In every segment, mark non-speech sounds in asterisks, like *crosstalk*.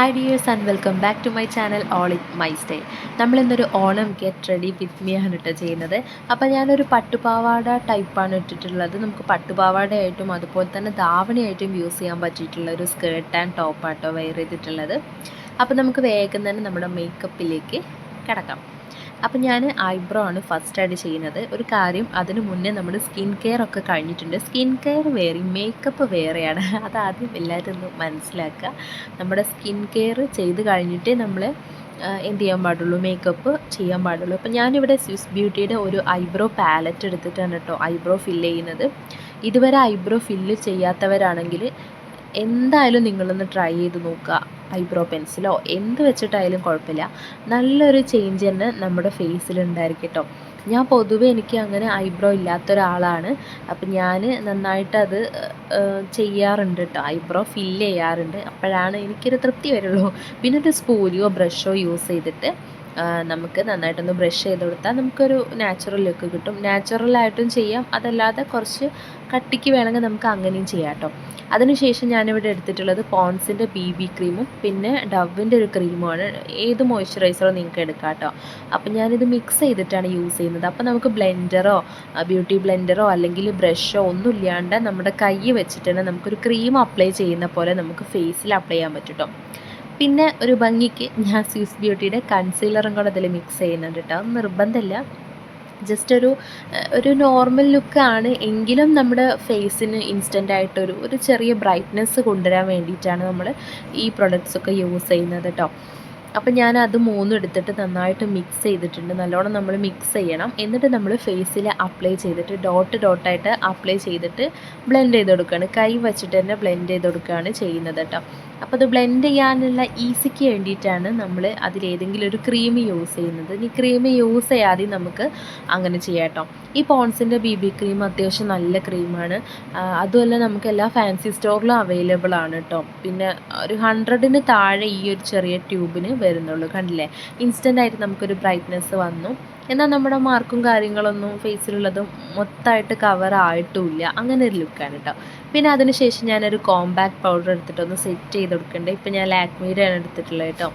Hi dears and welcome back to my channel all in my stay നമ്മളിന്നൊരു Onam get ready with me ആണ് കേട്ടോ ചെയ്യുന്നത്. അപ്പോൾ ഞാനൊരു പട്ടുപാവാട ടൈപ്പാണ് ഇട്ടിട്ടുള്ളത്. നമുക്ക് പട്ടുപാവാടയായിട്ടും അതുപോലെ തന്നെ ധാവണിയായിട്ടും യൂസ് ചെയ്യാൻ പറ്റിയിട്ടുള്ള ഒരു സ്കേർട്ട് ആൻഡ് ടോപ്പ് ടോപ്പാട്ടോ വെയർ ചെയ്തിട്ടുള്ളത്. അപ്പോൾ നമുക്ക് വേഗം തന്നെ നമ്മുടെ മേക്കപ്പിലേക്ക് കിടക്കാം. അപ്പം ഞാൻ ഐബ്രോ ആണ് ഫസ്റ്റായിട്ട് ചെയ്യുന്നത്. ഒരു കാര്യം അതിന് മുന്നേ നമ്മൾ സ്കിൻ കെയർ ഒക്കെ കഴിഞ്ഞിട്ടുണ്ട്. സ്കിൻ കെയർ വേറെ മേക്കപ്പ് വേറെയാണ്. *laughs* അത് ആദ്യം എല്ലാവരും ഒന്ന് മനസ്സിലാക്കുക. നമ്മുടെ സ്കിൻ കെയർ ചെയ്ത് കഴിഞ്ഞിട്ടേ നമ്മൾ എന്ത് ചെയ്യാൻ പാടുള്ളൂ? മേക്കപ്പ് ചെയ്യാൻ പാടുള്ളൂ. അപ്പം ഞാനിവിടെ സ്വിസ് ബ്യൂട്ടിയുടെ ഒരു ഐബ്രോ പാലറ്റ് എടുത്തിട്ടാണ് കേട്ടോ ഐബ്രോ ഫില്ല് ചെയ്യുന്നത്. ഇതുവരെ ഐബ്രോ ഫില്ല് ചെയ്യാത്തവരാണെങ്കിൽ എന്തായാലും നിങ്ങളൊന്ന് ട്രൈ ചെയ്ത് നോക്കുക. ഐബ്രോ പെൻസിലോ എന്ത് വെച്ചിട്ടായാലും കുഴപ്പമില്ല. നല്ലൊരു ചേഞ്ച് തന്നെ നമ്മുടെ ഫേസിൽ ഉണ്ടായിരിക്കും കേട്ടോ. ഞാൻ പൊതുവെ എനിക്ക് അങ്ങനെ ഐബ്രോ ഇല്ലാത്ത ഒരാളാണ്. അപ്പം ഞാൻ നന്നായിട്ട് അത് ചെയ്യാറുണ്ട് കേട്ടോ. ഐബ്രോ ഫില്ല് ചെയ്യാറുണ്ട്. അപ്പോഴാണ് എനിക്കൊരു തൃപ്തി വരുള്ളൂ. പിന്നെ ഒരു സ്പൂലിയോ ബ്രഷോ യൂസ് ചെയ്തിട്ട് നമുക്ക് നന്നായിട്ടൊന്ന് ബ്രഷ് ചെയ്ത് കൊടുത്താൽ നമുക്കൊരു നാച്ചുറൽ ലുക്ക് കിട്ടും. നാച്ചുറലായിട്ടും ചെയ്യാം. അതല്ലാതെ കുറച്ച് കട്ടിക്ക് വേണമെങ്കിൽ നമുക്ക് അങ്ങനെയും ചെയ്യാം കേട്ടോ അതിനുശേഷം ഞാനിവിടെ എടുത്തിട്ടുള്ളത് പോൺസിന്റെ ബി ബി ക്രീമും പിന്നെ ഡവിന്റെ ഒരു ക്രീമുമാണ് ഏത് മോയ്സ്ചറൈസറോ നിങ്ങൾക്ക് എടുക്കാം കേട്ടോ അപ്പം ഞാനിത് മിക്സ് ചെയ്തിട്ടാണ് യൂസ് ചെയ്യുന്നത്. അപ്പോൾ നമുക്ക് ബ്ലെൻഡറോ ബ്യൂട്ടി ബ്ലെൻഡറോ അല്ലെങ്കിൽ ബ്രഷോ ഒന്നും ഇല്ലാണ്ട് നമ്മുടെ കൈ വെച്ചിട്ട് തന്നെ നമുക്കൊരു ക്രീം അപ്ലൈ ചെയ്യുന്ന പോലെ നമുക്ക് ഫേസിൽ അപ്ലൈ ചെയ്യാൻ പറ്റും കേട്ടോ പിന്നെ ഒരു ഭംഗിക്ക് ഞാൻ സ്വിസ് ബ്യൂട്ടിയുടെ കൺസീലറും കൂടെ അതിൽ മിക്സ് ചെയ്യുന്നുണ്ട് കേട്ടോ നിർബന്ധമില്ല ജസ്റ്റ് ഒരു ഒരു നോർമൽ ലുക്കാണ് എങ്കിലും നമ്മുടെ ഫേസിന് ഇൻസ്റ്റന്റ് ആയിട്ടൊരു ഒരു ചെറിയ ബ്രൈറ്റ്നെസ് കൊണ്ടുവരാൻ വേണ്ടിയിട്ടാണ് നമ്മൾ ഈ പ്രൊഡക്ട്സ് ഒക്കെ യൂസ് ചെയ്യുന്നത് കേട്ടോ അപ്പം ഞാൻ അത് മൂന്നും എടുത്തിട്ട് നന്നായിട്ട് മിക്സ് ചെയ്തിട്ടുണ്ട്. നല്ലോണം നമ്മൾ മിക്സ് ചെയ്യണം. എന്നിട്ട് നമ്മൾ ഫേസിൽ അപ്ലൈ ചെയ്തിട്ട് ഡോട്ട് ഡോട്ടായിട്ട് അപ്ലൈ ചെയ്തിട്ട് ബ്ലെൻഡ് ചെയ്ത് കൊടുക്കുകയാണ് കൈ വെച്ചിട്ട് തന്നെ ബ്ലെൻഡ് ചെയ്ത് കൊടുക്കുകയാണ് ചെയ്യുന്നത് കേട്ടോ. അപ്പോൾ അത് ബ്ലെൻഡ് ചെയ്യാനുള്ള ഈസിക്ക് വേണ്ടിയിട്ടാണ് നമ്മൾ അതിലേതെങ്കിലും ഒരു ക്രീം യൂസ് ചെയ്യുന്നത്. ഇനി ക്രീം യൂസ് ചെയ്യാതെ നമുക്ക് അങ്ങനെ ചെയ്യാം കേട്ടോ. ഈ പോൺസിന്റെ ബി ബി ക്രീം അത്യാവശ്യം നല്ല ക്രീമാണ് അതുമല്ല നമുക്ക് എല്ലാ ഫാൻസി സ്റ്റോറിലും അവൈലബിൾ ആണ് കേട്ടോ. പിന്നെ ഒരു ഹൺഡ്രഡിന് താഴെ ഈ ഒരു ചെറിയ ട്യൂബിന് വരുന്നുള്ളൂ കണ്ടില്ലേ? ഇൻസ്റ്റന്റ് ആയിട്ട് നമുക്കൊരു ബ്രൈറ്റ്നെസ് വന്നു. എന്നാൽ നമ്മുടെ മാർക്കും കാര്യങ്ങളൊന്നും ഫേസിലുള്ളതും മൊത്തമായിട്ട് കവർ ആയിട്ടുമില്ല അങ്ങനെ ഒരു ലുക്കാണ് കേട്ടോ പിന്നെ അതിനുശേഷം ഞാനൊരു കോമ്പാക്ട് പൗഡർ എടുത്തിട്ടൊന്ന് സെറ്റ് ചെയ്ത് കൊടുക്കണ്ടേ? ഇപ്പം ഞാൻ ലാക്മീടെയാണ് എടുത്തിട്ടുള്ളത് കേട്ടോ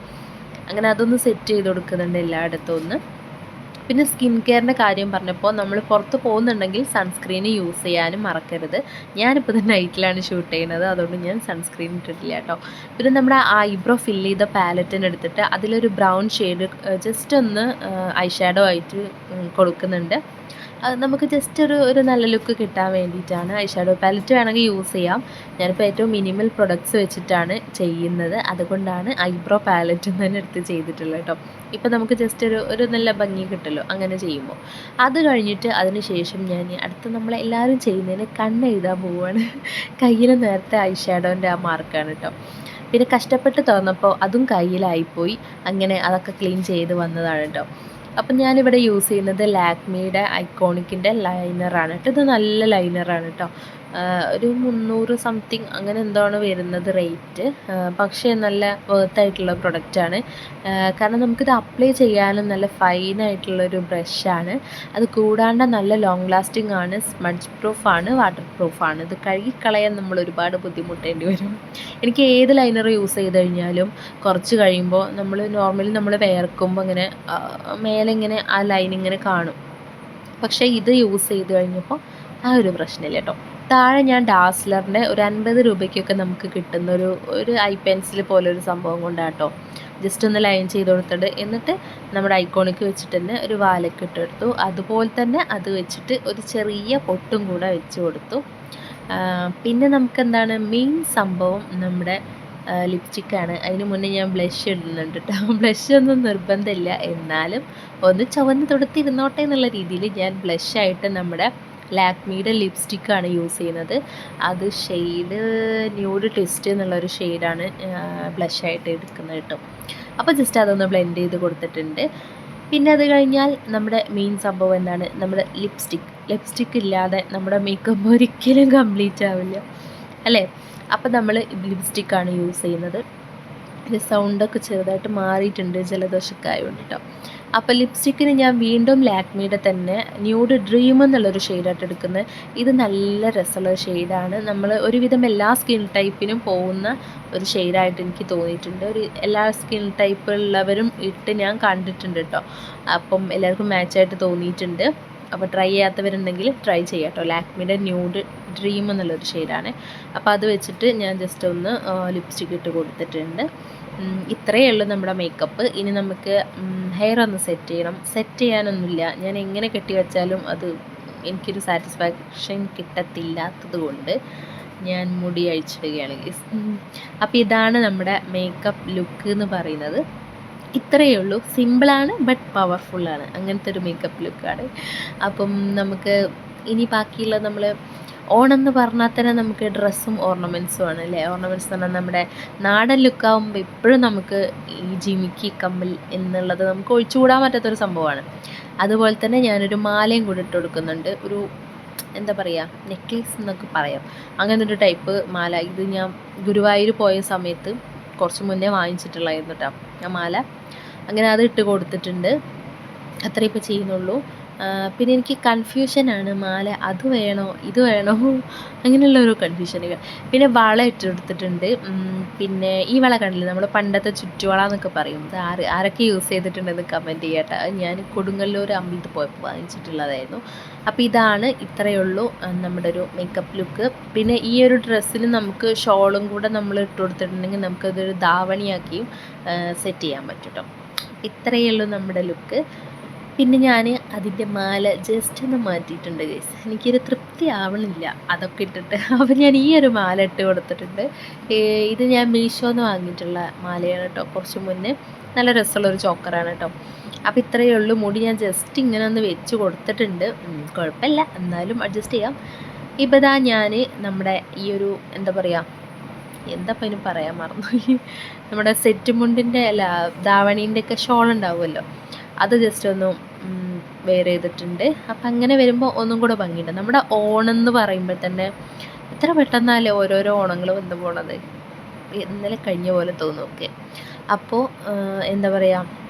അങ്ങനെ അതൊന്ന് സെറ്റ് ചെയ്ത് കൊടുക്കുന്നുണ്ട് എല്ലായിടത്തും ഒന്ന്. പിന്നെ സ്കിൻ കെയറിന്റെ കാര്യം പറഞ്ഞപ്പോൾ നമ്മൾ പുറത്ത് പോകുന്നുണ്ടെങ്കിൽ സൺസ്ക്രീൻ യൂസ് ചെയ്യാനും മറക്കരുത്. ഞാനിപ്പോൾ ഇത് നൈറ്റിലാണ് ഷൂട്ട് ചെയ്യുന്നത്. അതുകൊണ്ട് ഞാൻ സൺസ്ക്രീൻ ഇട്ടിട്ടില്ല കേട്ടോ. പിന്നെ നമ്മുടെ ഐബ്രോ ഫില്ല് ചെയ്ത പാലറ്റിന് എടുത്തിട്ട് അതിലൊരു ബ്രൗൺ ഷെയ്ഡ് ജസ്റ്റ് ഒന്ന് ഐ ഷാഡോ ആയിട്ട് കൊടുക്കുന്നുണ്ട്. നമുക്ക് ജസ്റ്റ് ഒരു ഒരു നല്ല ലുക്ക് കിട്ടാൻ വേണ്ടിയിട്ടാണ്. ഐ ഷാഡോ പാലറ്റ് വേണമെങ്കിൽ യൂസ് ചെയ്യാം. ഞാനിപ്പോൾ ഏറ്റവും മിനിമൽ പ്രൊഡക്ട്സ് വെച്ചിട്ടാണ് ചെയ്യുന്നത്. അതുകൊണ്ടാണ് ഐബ്രോ പാലറ്റ് തന്നെ എടുത്ത് ചെയ്തിട്ടുള്ളത് കേട്ടോ. ഇപ്പോൾ നമുക്ക് ജസ്റ്റ് ഒരു ഒരു നല്ല ഭംഗി കിട്ടല്ലോ. അങ്ങനെ ചെയ്യുമ്പോൾ അത് കഴിഞ്ഞിട്ട് അതിന് ശേഷം ഞാൻ അടുത്ത് നമ്മളെല്ലാവരും ചെയ്യുന്നതിന് കണ്ണെഴുതാൻ പോവുകയാണ് *laughs* കയ്യിൽ നേരത്തെ ഐ ഷാഡോന്റെ ആ മാർക്കാണ് കേട്ടോ. പിന്നെ കഷ്ടപ്പെട്ട് തുറന്നപ്പോൾ അതും കയ്യിലായിപ്പോയി. അങ്ങനെ അതൊക്കെ ക്ലീൻ ചെയ്ത് വന്നതാണ് കേട്ടോ. അപ്പം ഞാനിവിടെ യൂസ് ചെയ്യുന്നത് ലാക്മിയുടെ ഐക്കോണിക്കിന്റെ ലൈനറാണ് കേട്ടോ. ഇത് നല്ല ലൈനറാണ് കേട്ടോ. ഒരു മുന്നൂറ് സംതിങ് അങ്ങനെ എന്താണ് വരുന്നത് റേറ്റ് പക്ഷേ നല്ല വേർത്തായിട്ടുള്ള പ്രൊഡക്റ്റാണ് കാരണം നമുക്കിത് അപ്ലൈ ചെയ്യാനും നല്ല ഫൈൻ ഫൈനായിട്ടുള്ളൊരു ബ്രഷാണ് അത് കൂടാണ്ട് നല്ല ലോങ് ലാസ്റ്റിംഗ് ആണ് സ്മഡ്ജ് പ്രൂഫാണ് വാട്ടർ പ്രൂഫാണ് ഇത് കഴുകിക്കളയാൻ നമ്മൾ ഒരുപാട് ബുദ്ധിമുട്ടേണ്ടി വരും. എനിക്ക് ഏത് ലൈനർ യൂസ് ചെയ്ത് കഴിഞ്ഞാലും കുറച്ച് കഴിയുമ്പോൾ നമ്മൾ നോർമലി നമ്മൾ വേർക്കുമ്പോൾ ഇങ്ങനെ മേലെ ഇങ്ങനെ ആ ലൈൻ ഇങ്ങനെ കാണും. പക്ഷേ ഇത് യൂസ് ചെയ്ത് കഴിഞ്ഞപ്പോൾ ആ ഒരു പ്രശ്നമില്ല കേട്ടോ താഴെ ഞാൻ ഡാസ്ലറിന്റെ ഒരു അൻപത് രൂപയ്ക്കൊക്കെ നമുക്ക് കിട്ടുന്ന ഒരു ഒരു ഐ പെൻസിൽ പോലെ ഒരു സംഭവം കൊണ്ടാട്ടോ. ജസ്റ്റ് ഒന്ന് ലൈൻ ചെയ്ത് കൊടുത്തിട്ട് എന്നിട്ട് നമ്മുടെ ഐക്കോണിക്ക് വെച്ചിട്ട് തന്നെ ഒരു വാലൊക്കെ ഇട്ടെടുത്തു അതുപോലെ തന്നെ അത് വെച്ചിട്ട് ഒരു ചെറിയ പൊട്ടും കൂടെ വെച്ച് കൊടുത്തു. പിന്നെ നമുക്ക് എന്താണ് മെയിൻ സംഭവം നമ്മുടെ ലിപ്സ്റ്റിക്കാണ് അതിന് മുന്നേ ഞാൻ ബ്ലഷ് ഇടുന്നുണ്ട് കേട്ടോ ബ്ലഷ് *laughs* ഒന്നും നിർബന്ധമില്ല. എന്നാലും ഒന്ന് ചുവന്ന് തൊടുത്തിരുന്നോട്ടെ എന്നുള്ള രീതിയിൽ ഞാൻ ബ്ലഷായിട്ട് നമ്മുടെ ലാക്മിയുടെ ലിപ്സ്റ്റിക്കാണ് യൂസ് ചെയ്യുന്നത്. അത് ഷെയ്ഡ് ന്യൂഡ് ട്വിസ്റ്റ് എന്നുള്ളൊരു ഷെയ്ഡാണ് ബ്ലഷായിട്ട് എടുക്കുന്നത് കേട്ടോ. അപ്പോൾ ജസ്റ്റ് അതൊന്ന് ബ്ലെൻഡ് ചെയ്ത് കൊടുത്തിട്ടുണ്ട്. പിന്നെ അത് കഴിഞ്ഞാൽ നമ്മുടെ മെയിൻ സംഭവം എന്താണ്? നമ്മുടെ ലിപ്സ്റ്റിക് ലിപ്സ്റ്റിക് ഇല്ലാതെ നമ്മുടെ മേക്കപ്പ് ഒരിക്കലും കംപ്ലീറ്റ് ആവില്ല. അല്ലേ? അപ്പോൾ നമ്മൾ ലിപ്സ്റ്റിക്കാണ് യൂസ് ചെയ്യുന്നത്. സൗണ്ടൊക്കെ ചെറുതായിട്ട് മാറിയിട്ടുണ്ട് ജലദോഷക്കായ കേട്ടോ അപ്പോൾ ലിപ്സ്റ്റിക്കിന് ഞാൻ വീണ്ടും ലാക്മിയുടെ തന്നെ ന്യൂഡ് ഡ്രീം എന്നുള്ളൊരു ഷെയ്ഡായിട്ട് എടുക്കുന്നത് ഇത് നല്ല രസമുള്ള ഷെയ്ഡാണ് നമ്മൾ ഒരുവിധം എല്ലാ സ്കിൻ ടൈപ്പിനും പോകുന്ന ഒരു ഷെയ്ഡായിട്ട് എനിക്ക് തോന്നിയിട്ടുണ്ട്. ഒരു എല്ലാ സ്കിൻ ടൈപ്പ് ഉള്ളവരും ഇട്ട് ഞാൻ കണ്ടിട്ടുണ്ട് കേട്ടോ അപ്പം എല്ലാവർക്കും മാച്ചായിട്ട് തോന്നിയിട്ടുണ്ട്. അപ്പോൾ ട്രൈ ചെയ്യാത്തവരുണ്ടെങ്കിൽ ട്രൈ ചെയ്യാം കേട്ടോ ലാക്മിയുടെ ന്യൂഡ് ഡ്രീം എന്നുള്ളൊരു ഷെയ്ഡാണ് അപ്പോൾ അത് വെച്ചിട്ട് ഞാൻ ജസ്റ്റ് ഒന്ന് ലിപ്സ്റ്റിക് ഇട്ട് കൊടുത്തിട്ടുണ്ട്. ഇത്രയേ ഉള്ളൂ നമ്മുടെ മേക്കപ്പ് ഇനി നമുക്ക് ഹെയർ ഒന്ന് സെറ്റ് ചെയ്യണം. സെറ്റ് ചെയ്യാനൊന്നുമില്ല. ഞാൻ എങ്ങനെ കെട്ടി വെച്ചാലും അത് എനിക്കൊരു സാറ്റിസ്ഫാക്ഷൻ കിട്ടത്തില്ലാത്തത് കൊണ്ട് ഞാൻ മുടി അഴിച്ചിടുകയാണ്. അപ്പോൾ ഇതാണ് നമ്മുടെ മേക്കപ്പ് ലുക്ക് എന്ന് പറയുന്നത്. ഇത്രയേ ഉള്ളൂ. സിമ്പിളാണ് ബട്ട് പവർഫുള്ളാണ് അങ്ങനത്തെ ഒരു മേക്കപ്പ് ലുക്കാണ് അപ്പം നമുക്ക് ഇനി ബാക്കിയുള്ള നമ്മൾ ഓണം എന്ന് പറഞ്ഞാൽ തന്നെ നമുക്ക് ഡ്രസ്സും ഓർണമെന്റ്സും ആണ് അല്ലേ? ഓർണമെന്റ്സ് എന്ന് പറഞ്ഞാൽ നമ്മുടെ നാടൻ ലുക്കാവുമ്പോൾ എപ്പോഴും നമുക്ക് ഈ ജിമിക്കി കമ്മൽ എന്നുള്ളത് നമുക്ക് ഒഴിച്ചുകൂടാൻ പറ്റാത്തൊരു സംഭവമാണ്. അതുപോലെ തന്നെ ഞാനൊരു മാലയും കൂടി ഇട്ട് കൊടുക്കുന്നുണ്ട്. ഒരു എന്താ പറയുക നെക്ലേസ് എന്നൊക്കെ പറയാം. അങ്ങനെ ഒരു ടൈപ്പ് മാല. ഇത് ഞാൻ ഗുരുവായൂർ പോയ സമയത്ത് കുറച്ച് മുന്നേ വാങ്ങിച്ചിട്ടുള്ളതായിരുന്നു കേട്ടോ ആ മാല. അങ്ങനെ അത് ഇട്ട് കൊടുത്തിട്ടുണ്ട്. അത്രയും ഇപ്പോൾ ചെയ്യുന്നുള്ളൂ. പിന്നെ എനിക്ക് കൺഫ്യൂഷനാണ് മാല അത് വേണോ? ഇത് വേണോ? അങ്ങനെയുള്ള ഒരു കൺഫ്യൂഷനുകൾ പിന്നെ വള ഇട്ടെടുത്തിട്ടുണ്ട് പിന്നെ ഈ വള കണ്ടില്ലേ? നമ്മൾ പണ്ടത്തെ ചുറ്റുവള എന്നൊക്കെ പറയും. ആര് ആരൊക്കെ യൂസ് ചെയ്തിട്ടുണ്ടെന്ന് കമന്റ് ചെയ്യട്ടെ. ഞാൻ കൊടുങ്ങല്ലൂർ അമ്പലത്തിൽ പോയപ്പോൾ വാങ്ങിച്ചിട്ടുള്ളതായിരുന്നു. അപ്പോൾ ഇതാണ് ഇത്രയേ ഉള്ളൂ നമ്മുടെ ഒരു മേക്കപ്പ് ലുക്ക് പിന്നെ ഈ ഒരു ഡ്രസ്സിന് നമുക്ക് ഷോളും കൂടെ നമ്മൾ ഇട്ട് കൊടുത്തിട്ടുണ്ടെങ്കിൽ നമുക്കതൊരു ധാവണിയാക്കിയും സെറ്റ് ചെയ്യാൻ പറ്റും കേട്ടോ ഇത്രയേ ഉള്ളൂ നമ്മുടെ ലുക്ക് പിന്നെ ഞാൻ അതിന്റെ മാല ജസ്റ്റ് ഒന്ന് മാറ്റിയിട്ടുണ്ട് ഗൈസ് എനിക്കൊരു തൃപ്തി ആവണില്ല. അതൊക്കെ ഇട്ടിട്ട്. *laughs* അപ്പോൾ ഞാൻ ഈ ഒരു മാല ഇട്ട് കൊടുത്തിട്ടുണ്ട്. ഇത് ഞാൻ മീഷോന്ന് വാങ്ങിയിട്ടുള്ള മാലയാണ് കേട്ടോ കുറച്ച് മുന്നേ നല്ല രസമുള്ളൊരു ചോക്കറാണ് കേട്ടോ അപ്പോൾ ഇത്രയേ ഉള്ളൂ. മുടി ഞാൻ ജസ്റ്റ് ഇങ്ങനെ ഒന്ന് വെച്ച് കൊടുത്തിട്ടുണ്ട്. കുഴപ്പമില്ല. എന്നാലും അഡ്ജസ്റ്റ് ചെയ്യാം. ഇപ്പോൾ ഇതാ ഞാൻ നമ്മുടെ ഈ ഒരു എന്താ പറയുക എന്താ അതിന് പറയാൻ മറന്നു നമ്മുടെ സെറ്റ് മുണ്ടിന്റെ അല്ല ധാവണീന്റെ ഒക്കെ ഷോൾ ഉണ്ടാവുമല്ലോ. അത് ജസ്റ്റ് ഒന്ന് വെയർ ചെയ്തിട്ടുണ്ട്. അപ്പം അങ്ങനെ വരുമ്പോൾ ഒന്നും കൂടെ ഭംഗിയുണ്ട്. നമ്മുടെ ഓണം എന്ന് പറയുമ്പോൾ തന്നെ എത്ര പെട്ടെന്നല്ലേ ഓരോരോ ഓണങ്ങൾ വന്നു പോണത്. ഇന്നലെ കഴിഞ്ഞ പോലെ തോന്നും ഒക്കെ. അപ്പോൾ എന്താ പറയുക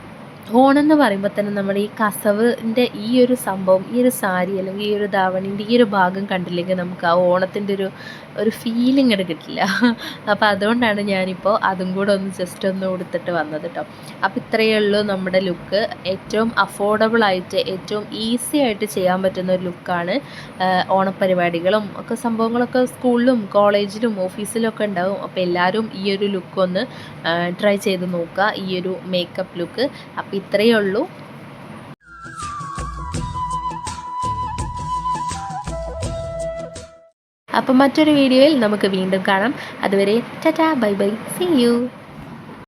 ഓണം എന്ന് പറയുമ്പോൾ തന്നെ നമ്മുടെ ഈ കസവിന്റെ ഈ ഒരു സംഭവം ഈ ഒരു സാരി അല്ലെങ്കിൽ ഈ ഒരു ധാവണിന്റെ ഈ ഒരു ഭാഗം കണ്ടില്ലെങ്കിൽ നമുക്ക് ആ ഓണത്തിന്റെ ഒരു ഒരു ഫീലിംഗ് ഇട കിട്ടില്ല. അപ്പോൾ അതുകൊണ്ടാണ് ഞാനിപ്പോൾ അതും കൂടെ ഒന്ന് ജസ്റ്റ് ഒന്ന് കൊടുത്തിട്ട് വന്നത് കേട്ടോ അപ്പോൾ ഇത്രയേ ഉള്ളൂ നമ്മുടെ ലുക്ക് ഏറ്റവും അഫോർഡബിൾ ആയിട്ട് ഏറ്റവും ഈസി ആയിട്ട് ചെയ്യാൻ പറ്റുന്ന ഒരു ലുക്കാണ് ഓണപ്പരിപാടികളും ഒക്കെ സംഭവങ്ങളൊക്കെ സ്കൂളിലും കോളേജിലും ഓഫീസിലും ഒക്കെ ഉണ്ടാവും. അപ്പോൾ എല്ലാവരും ഈ ഒരു ലുക്ക് ഒന്ന് ട്രൈ ചെയ്ത് നോക്കുക. ഈ ഒരു മേക്കപ്പ് ലുക്ക് അപ്പോൾ ഇത്രയേ ഉള്ളൂ. അപ്പം മറ്റൊരു വീഡിയോയിൽ നമുക്ക് വീണ്ടും കാണാം. അതുവരെ tata bye bye. See you